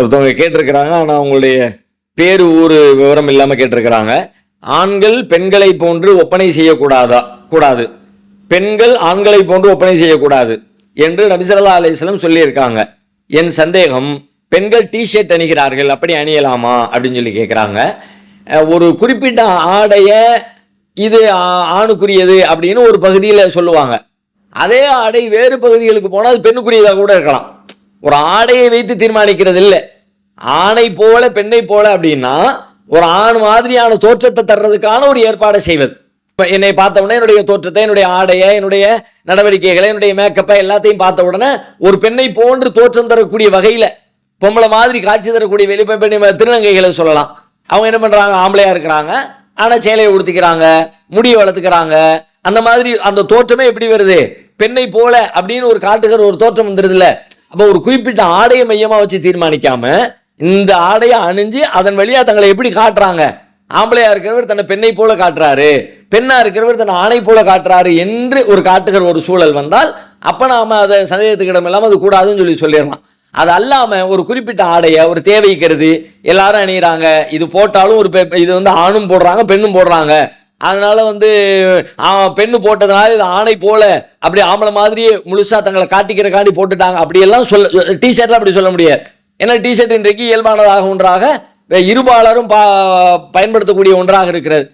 ஒருத்தவங்க கேட்டிருக்கிறாங்க ஆனால் அவங்களுடைய பேர் ஊர் விவரம் இல்லாமல் கேட்டிருக்கிறாங்க. ஆண்கள் பெண்களை போன்று ஒப்பனை செய்யக்கூடாதா? கூடாது. பெண்கள் ஆண்களை போன்று ஒப்பனை செய்யக்கூடாது என்று நபிசல்லா அலிஸ்லம் சொல்லியிருக்காங்க. என் சந்தேகம் பெண்கள் டிஷர்ட் அணிகிறார்கள் அப்படி அணியலாமா? அப்படின்னு சொல்லி கேட்குறாங்க ஒரு குறிப்பிட்ட ஆடையை இது ஆணுக்குரியது அப்படின்னு ஒரு பகுதியில் சொல்லுவாங்க. அதே ஆடை வேறு பகுதிகளுக்கு போனால் அது பெண்ணுக்குரியதாக கூட இருக்கலாம். ஒரு ஆடையை வைத்து தீர்மானிக்கிறது இல்லை. ஆணை போல பெண்ணை போல அப்படின்னா ஒரு ஆண் மாதிரியான தோற்றத்தை தர்றதுக்கான ஒரு ஏற்பாடை செய்வது. இப்போ என்னை பார்த்த உடனே என்னுடைய தோற்றத்தை என்னுடைய ஆடையை என்னுடைய நடவடிக்கைகளை என்னுடைய மேக்கப்பை எல்லாத்தையும் பார்த்த உடனே ஒரு பெண்ணை போன்று தோற்றம் தரக்கூடிய வகையில் பொம்பளை மாதிரி காட்சி தரக்கூடிய வெளிப்ப பெண் திருநங்கைகளை சொல்லலாம். அவங்க என்ன பண்ணுறாங்க ஆம்பளையாக இருக்கிறாங்க. ஆனால் சேலையை உடுத்திக்கிறாங்க முடியை வளர்த்துக்கிறாங்க. அந்த மாதிரி அந்த தோற்றமே எப்படி வருது? பெண்ணை போல அப்படின்னு ஒரு காட்டுகிற ஒரு தோற்றம் வந்துருதுல்ல. அப்போ ஒரு குறிப்பிட்ட ஆடையை மையமாக வச்சு தீர்மானிக்காம இந்த ஆடையை அணிஞ்சு அதன் வழியாக தங்களை எப்படி காட்டுறாங்க? ஆம்பளையா இருக்கிறவர் தன்னை பெண்ணை போல காட்டுறாரு. பெண்ணா இருக்கிறவர் தன்னை ஆணை போல காட்டுறாரு என்று ஒரு காட்டுகிற ஒரு சூழல் வந்தால் அப்போ நாம அதை சந்தேகத்துக்கிடம் இல்லாமல் அது கூடாதுன்னு சொல்லி சொல்லிடலாம். அது அல்லாமல் ஒரு குறிப்பிட்ட ஆடையை ஒரு தேவைக்கிறது எல்லாரும் அணியிறாங்க இது போட்டாலும் ஒரு பெ- இது வந்து ஆணும் போடுறாங்க பெண்ணும் போடுறாங்க அதனால வந்து பெண்ணு போட்டதுனால இது ஆணை போல அப்படி ஆம்பளை மாதிரியே முழுசா தங்களை காட்டிக்கிறக்காண்டி போட்டுட்டாங்க. அப்படியெல்லாம் சொல்ல டிஷர்ட்லாம் அப்படி சொல்ல முடியாது. ஏன்னா டிஷர்ட் இன்றைக்கு இயல்பானதாக ஒன்றாக இருபாலரும் பா பயன்படுத்தக்கூடிய ஒன்றாக இருக்கிறது.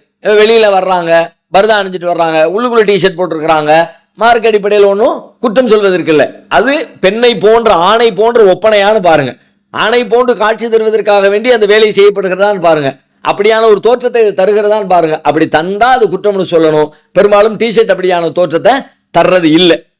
வெளியில் வர்றாங்க பருதா அணிஞ்சிட்டு வர்றாங்க உள்ளுக்குள்ள டிஷர்ட் போட்டிருக்கிறாங்க. மார்க் அடிப்படையில் ஒன்றும் குற்றம் சொல்வதற்கு இல்லை. அது பெண்ணை போன்ற ஆணை போன்ற ஒப்பனையான்னு பாருங்கள் ஆணை போன்று காட்சி தருவதற்காக வேண்டி அந்த வேலை செய்யப்படுகிறதான்னு பாருங்கள் அப்படியான ஒரு தோற்றத்தை தருகிறதான் தருகிறதான்னு பாருங்க. அப்படி தந்தா அது குற்றம்னு சொல்லணும். பெரும்பாலும் டிஷர்ட் அப்படியான தோற்றத்தை தர்றது இல்லை.